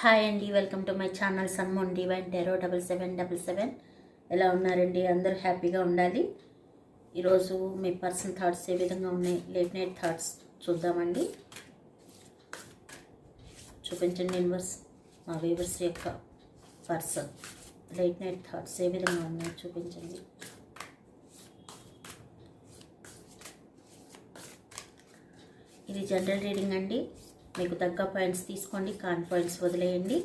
Hi అండి welcome to my channel sun moon divine tarot double seven double seven. ఎలా ఉన్నారండి? అందరూ హ్యాపీగా ఉండాలి. ఈరోజు మీ పర్సనల్ థాట్స్ ఏ విధంగా ఉన్నాయి? లేట్ నైట్ థాట్స్ చూద్దామండి. చూపించండి ఇన్వర్స్ మా వీవర్స్ యొక్క పర్సన్. లేట్ నైట్ థాట్స్ ఏ విధంగా ఉన్నాయి? చూపించండి. ఇది జనరల్ రీడింగ్ అండి. మీకు తగ్గ పాయింట్స్ తీసుకోండి కాన్ పాయింట్స్ వదిలేయండి.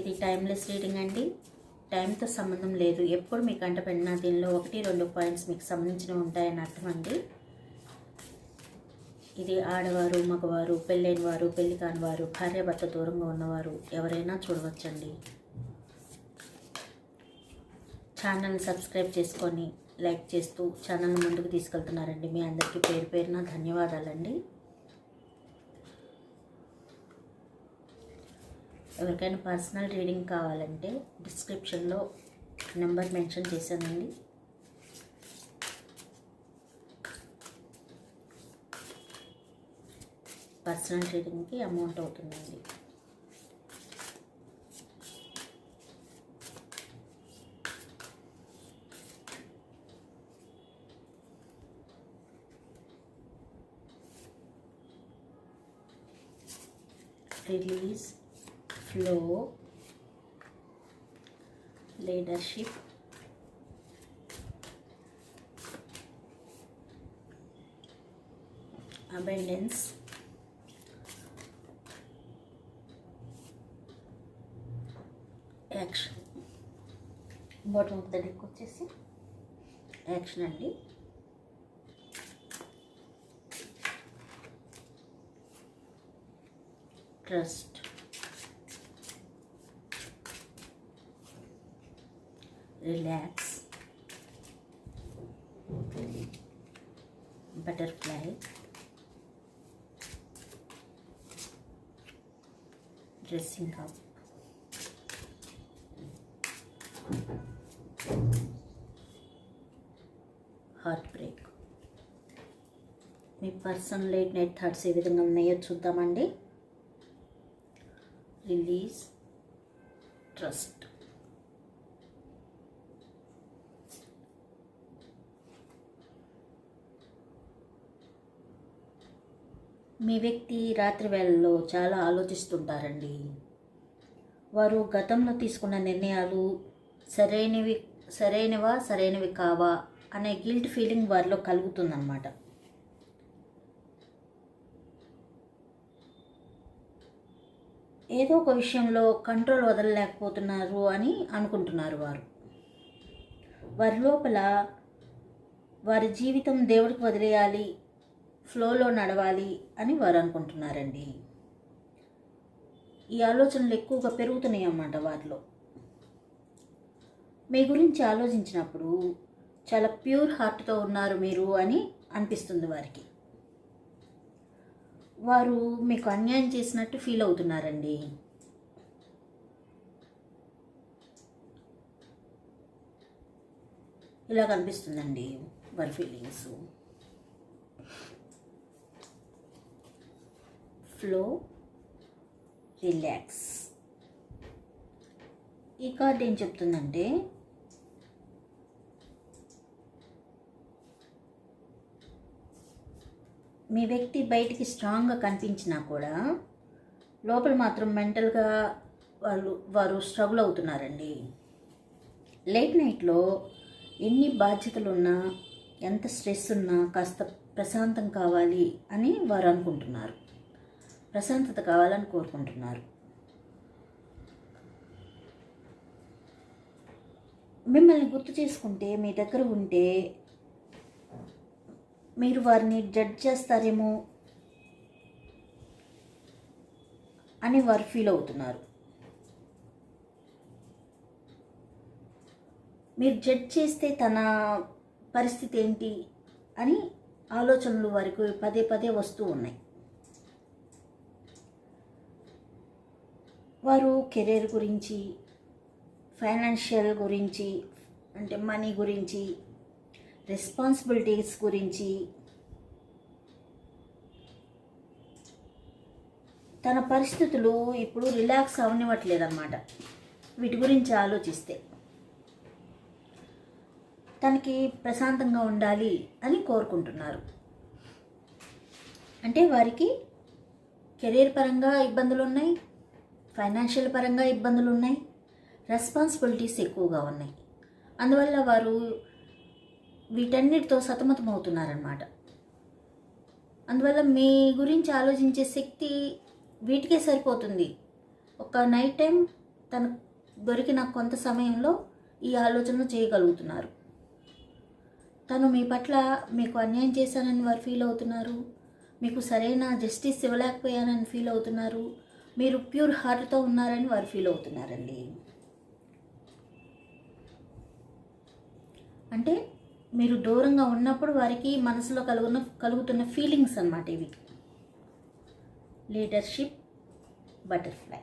ఇది టైమ్లెస్ రీడింగ్ అండి. టైంతో సంబంధం లేదు. ఎప్పుడు మీకు అంట దీనిలో ఒకటి రెండు పాయింట్స్ మీకు సంబంధించినవి ఉంటాయని అర్థం అండి. ఇది ఆడవారు మగవారు పెళ్ళైన వారు పెళ్ళి కాని వారు భార్యాభర్త దూరంగా ఉన్నవారు ఎవరైనా చూడవచ్చండి. ఛానల్ని సబ్స్క్రైబ్ చేసుకొని లైక్ చేస్తూ ఛానల్ని ముందుకు తీసుకెళ్తున్నారండి. మీ అందరికీ పేరు పేరున ధన్యవాదాలండి. ఎవరికైనా పర్సనల్ రీడింగ్ కావాలంటే డిస్క్రిప్షన్లో నెంబర్ మెన్షన్ చేశానండి. పర్సనల్ రీడింగ్కి అమౌంట్ అవుతుందండి. Leadership, abundance, action bottom of the deck వచ్చేసి? యాక్షన్ అండి. Trust relax butterfly dressing up heartbreak మీ పర్సన్ లేట్ నైట్ థాట్స్ ఏ విధంగా ఉన్నాయో చూద్దామండి. రిలీజ్ ట్రస్ట్ మీ వ్యక్తి రాత్రి వేళల్లో చాలా ఆలోచిస్తుంటారండి. వారు గతంలో తీసుకున్న నిర్ణయాలు సరైనవి సరైనవా సరైనవి కావా అనే గిల్ట్ ఫీలింగ్ వారిలో కలుగుతుందన్నమాట. ఏదో ఒక విషయంలో కంట్రోల్ వదలలేకపోతున్నారు అని అనుకుంటున్నారు వారు. వారి లోపల వారి జీవితం దేవుడికి వదిలేయాలి ఫ్లోలో నడవాలి అని వారు అనుకుంటున్నారండి. ఈ ఆలోచనలు ఎక్కువగా పెరుగుతున్నాయి అన్నమాట వారిలో. మీ గురించి ఆలోచించినప్పుడు చాలా ప్యూర్ హార్ట్తో ఉన్నారు మీరు అని అనిపిస్తుంది వారికి. వారు మీకు అన్యాయం చేసినట్టు ఫీల్ అవుతున్నారండి. ఇలా కనిపిస్తుందండి వారి ఫీలింగ్స్. ఫ్లో రిలాక్స్ ఈ కార్డ్ ఏం చెప్తుందంటే మీ వ్యక్తి బయటికి స్ట్రాంగ్గా కనిపించినా కూడా లోపల మాత్రం మెంటల్గా వాళ్ళు వారు స్ట్రగుల్ అవుతున్నారండి. లేట్ నైట్లో ఎన్ని బాధ్యతలు ఉన్నా ఎంత స్ట్రెస్ ఉన్నా కాస్త ప్రశాంతం కావాలి అని వారు అనుకుంటున్నారు. ప్రశాంతత కావాలని కోరుకుంటున్నారు. మిమ్మల్ని గుర్తు చేసుకుంటే మీ దగ్గర ఉంటే మీరు వారిని జడ్జ్ చేస్తారేమో అని వారు ఫీల్ అవుతున్నారు. మీరు జడ్జ్ చేస్తే తన పరిస్థితి ఏంటి అని ఆలోచనలు వారికి పదే పదే వస్తూ ఉన్నాయి. వారు కెరీర్ గురించి ఫైనాన్షియల్ గురించి అంటే మనీ గురించి రెస్పాన్సిబిలిటీస్ గురించి తన పరిస్థితులు ఇప్పుడు రిలాక్స్ అవనివ్వట్లేదన్నమాట. వీటి గురించి ఆలోచిస్తే. తనకి ప్రశాంతంగా ఉండాలి అని కోరుకుంటున్నారు. అంటే వారికి కెరీర్ పరంగా ఇబ్బందులు ఉన్నాయి ఫైనాన్షియల్ పరంగా ఇబ్బందులు ఉన్నాయి రెస్పాన్సిబిలిటీస్ ఎక్కువగా ఉన్నాయి. అందువల్ల వారు వీటన్నిటితో సతమతం అవుతున్నారనమాట అందువల్ల మీ గురించి ఆలోచించే శక్తి వీటికే సరిపోతుంది. ఒక నైట్ టైం తన దొరికిన కొంత సమయంలో ఈ ఆలోచనలు చేయగలుగుతున్నారు. తను మీ పట్ల మీకు అన్యాయం చేశానని వారు ఫీల్ అవుతున్నారు. మీకు సరైన జస్టిస్ ఇవ్వలేకపోయానని ఫీల్ అవుతున్నారు. మీరు ప్యూర్ హార్ట్తో ఉన్నారని వారు ఫీల్ అవుతున్నారండి. అంటే మీరు దూరంగా ఉన్నప్పుడు వారికి మనసులో కలుగున్న కలుగుతున్న ఫీలింగ్స్ అన్నమాట ఇవి. Leadership butterfly.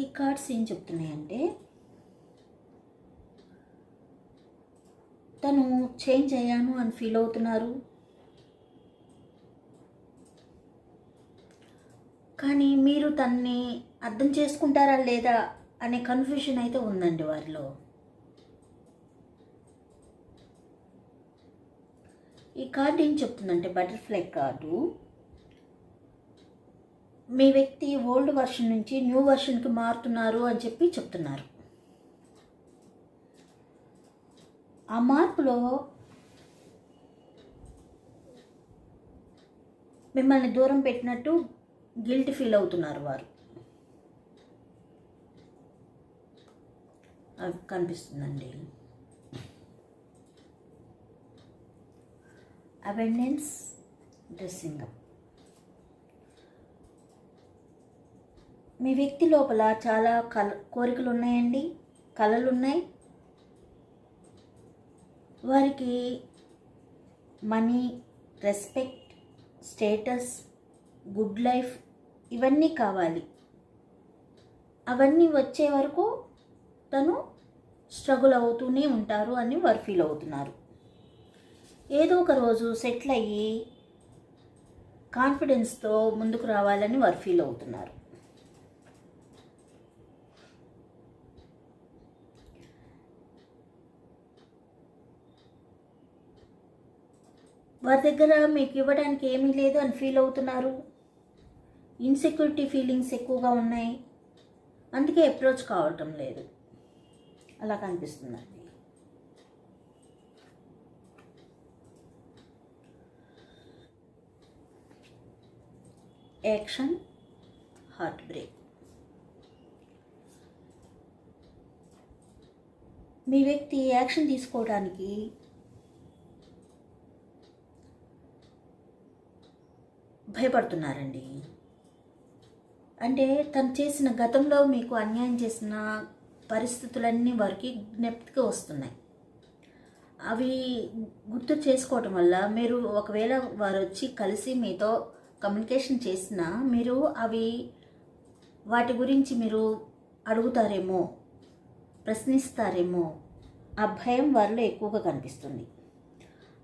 ఈ కార్డ్స్ ఏం చెప్తున్నాయంటే తను చేంజ్ అయ్యాను అని ఫీల్ అవుతున్నారు. కానీ మీరు తన్ని అర్థం చేసుకుంటారా లేదా అనే కన్ఫ్యూషన్ అయితే ఉందండి వారిలో. ఈ కార్డు ఏం చెప్తుందంటే బటర్ఫ్లై కార్డు మీ వ్యక్తి ఓల్డ్ వర్షన్ నుంచి న్యూ వర్షన్కి మారుతున్నారు అని చెప్పి చెప్తున్నారు. ఆ మార్పులో మిమ్మల్ని దూరం పెట్టినట్టు గిల్ట్ ఫీల్ అవుతున్నారు వారు. అవి కనిపిస్తుందండి. అబెండెన్స్ డ్రెస్సింగ్ అప్ మీ వ్యక్తి లోపల చాలా కల కోరికలు ఉన్నాయండి కళలు ఉన్నాయి వారికి money respect status good life ఇవన్నీ కావాలి. అవన్నీ వచ్చే వరకు తను స్ట్రగుల్ అవుతూనే ఉంటారు అని వారు ఫీల్ అవుతున్నారు. ఏదో ఒక రోజు సెటిల్ అయ్యి కాన్ఫిడెన్స్తో ముందుకు రావాలని వారు ఫీల్ అవుతున్నారు. వారి దగ్గర మీకు ఇవ్వడానికి ఏమీ లేదు అని ఫీల్ అవుతున్నారు? ఇన్సెక్యూరిటీ ఫీలింగ్స్ ఎక్కువగా ఉన్నాయి. అందుకే అప్రోచ్ కావటం లేదు. అలా కనిపిస్తుందండి. యాక్షన్ హార్ట్ బ్రేక్ మీ వ్యక్తి యాక్షన్ తీసుకోవడానికి భయపడుతున్నారండి. అంటే తను చేసిన గతంలో మీకు అన్యాయం చేసిన పరిస్థితులన్నీ వారికి జ్ఞప్తికి వస్తున్నాయి. అవి గుర్తు చేసుకోవటం వల్ల మీరు ఒకవేళ వారు వచ్చి కలిసి మీతో కమ్యూనికేషన్ చేసినా మీరు అవి వాటి గురించి మీరు అడుగుతారేమో ప్రశ్నిస్తారేమో ఆ భయం వారిలో ఎక్కువగా కనిపిస్తుంది.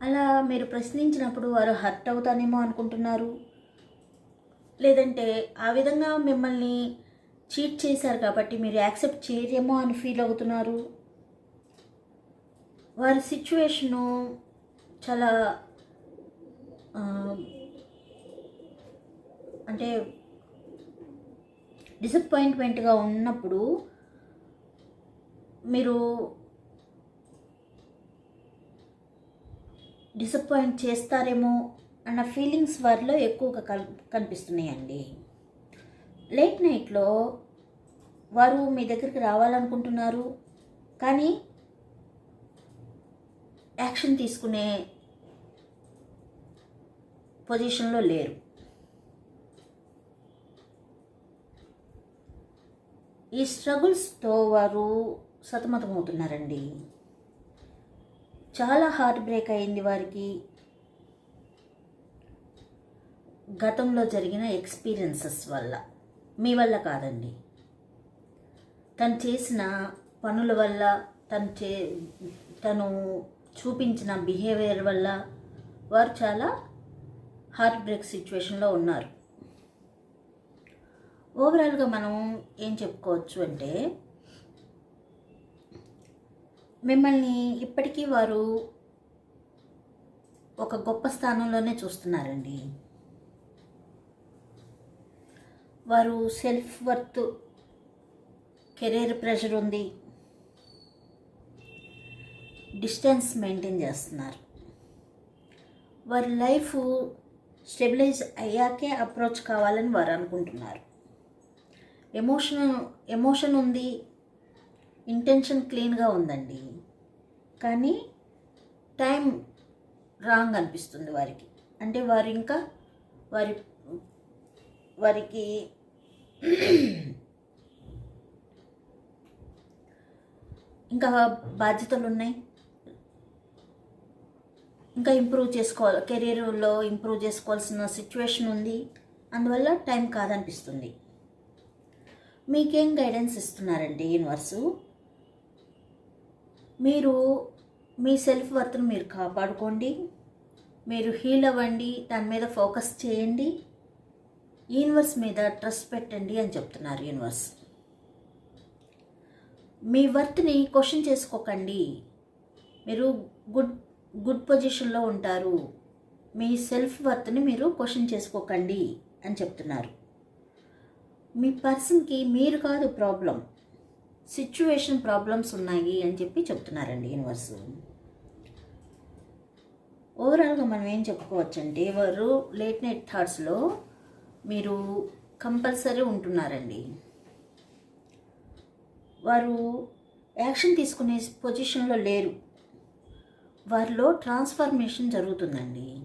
అలా మీరు ప్రశ్నించినప్పుడు వారు హర్ట్ అవుతానేమో అనుకుంటున్నారు? లేదంటే ఆ విధంగా మిమ్మల్ని చీట్ చేశారు కాబట్టి మీరు యాక్సెప్ట్ చేయరేమో అని ఫీల్ అవుతున్నారు? వారి సిచ్యువేషను చాలా అంటే డిసప్పాయింట్మెంట్గా ఉన్నప్పుడు మీరు డిసప్పాయింట్ చేస్తారేమో అన్న ఫీలింగ్స్ వారిలో ఎక్కువగా కల్ కనిపిస్తున్నాయండి. లేట్ నైట్లో వారు మీ దగ్గరికి రావాలనుకుంటున్నారు కానీ యాక్షన్ తీసుకునే పొజిషన్లో లేరు. ఈ స్ట్రగుల్స్తో వారు సతమతమవుతున్నారండి. చాలా హార్ట్ బ్రేక్ అయింది వారికి. గతంలో జరిగిన ఎక్స్పీరియన్సెస్ వల్ల మీ వల్ల కాదండి. తను చేసిన పనుల వల్ల తను చే తను చూపించిన బిహేవియర్ వల్ల వారు చాలా హార్ట్ బ్రేక్ సిచ్యువేషన్లో ఉన్నారు. ఓవరాల్గా మనం ఏం చెప్పుకోవచ్చు అంటే మిమ్మల్ని ఇప్పటికీ వారు ఒక గొప్ప స్థానంలోనే చూస్తున్నారండి. వారు సెల్ఫ్ వర్త్ కెరీర్ ప్రెషర్ ఉంది. డిస్టెన్స్ మెయింటైన్ చేస్తున్నారు. వారి లైఫ్ స్టెబిలైజ్ అయ్యాకే అప్రోచ్ కావాలని వారు అనుకుంటున్నారు. ఎమోషన్ ఎమోషన్ ఉంది. ఇంటెన్షన్ క్లీన్గా ఉందండి. కానీ టైం రాంగ్ అనిపిస్తుంది వారికి. అంటే వారు ఇంకా వారి వారికి ఇంకా బాధ్యతలు ఉన్నాయి. ఇంకా ఇంప్రూవ్ చేసుకోవాలి. కెరీర్లో ఇంప్రూవ్ చేసుకోవాల్సిన సిచ్యువేషన్ ఉంది. అందువల్ల టైం కాదనిపిస్తుంది. మీకేం గైడెన్స్ ఇస్తున్నారండి యూనివర్సు మీరు మీ సెల్ఫ్ వర్త్ను మీరు కాపాడుకోండి. మీరు హీల్ అవ్వండి. దాని మీద ఫోకస్ చేయండి. యూనివర్స్ మీద ట్రస్ట్ పెట్టండి అని చెప్తున్నారు యూనివర్స్. మీ వర్త్ని క్వశ్చన్ చేసుకోకండి. మీరు గుడ్ గుడ్ పొజిషన్లో ఉంటారు. మీ సెల్ఫ్ వర్త్ని మీరు క్వశ్చన్ చేసుకోకండి అని చెప్తున్నారు. మీ పర్సన్కి మీరు కాదు ప్రాబ్లం సిచ్యువేషన్ ప్రాబ్లమ్స్ ఉన్నాయి అని చెప్పి చెప్తున్నారండి యూనివర్స్. ఓవరాల్గా మనం ఏం చెప్పుకోవచ్చండి వారు లేట్ నైట్ థాట్స్లో మీరు కంపల్సరీ ఉంటున్నారండి. వారు యాక్షన్ తీసుకునే పొజిషన్లో లేరు. వారిలో ట్రాన్స్ఫర్మేషన్ జరుగుతుందండి.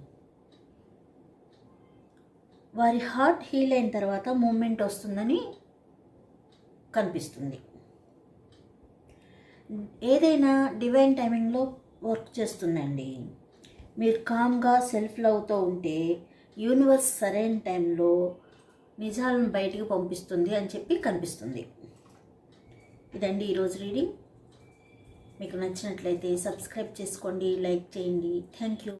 వారి హార్ట్ హీల్ అయిన తర్వాత మూమెంట్ వస్తుందని కనిపిస్తుంది. ఏదైనా డివైన్ టైమింగ్లో వర్క్ చేస్తుందండి. మీరు కామ్గా సెల్ఫ్ లవ్తో ఉంటే యూనివర్స్ సరైన టైంలో నిజాలను బయటికి పంపిస్తుంది అని చెప్పి కనిపిస్తుంది. ఇదండి ఈరోజు రీడింగ్. మీకు నచ్చినట్లయితే సబ్స్క్రైబ్ చేసుకోండి లైక్ చేయండి. Thank you.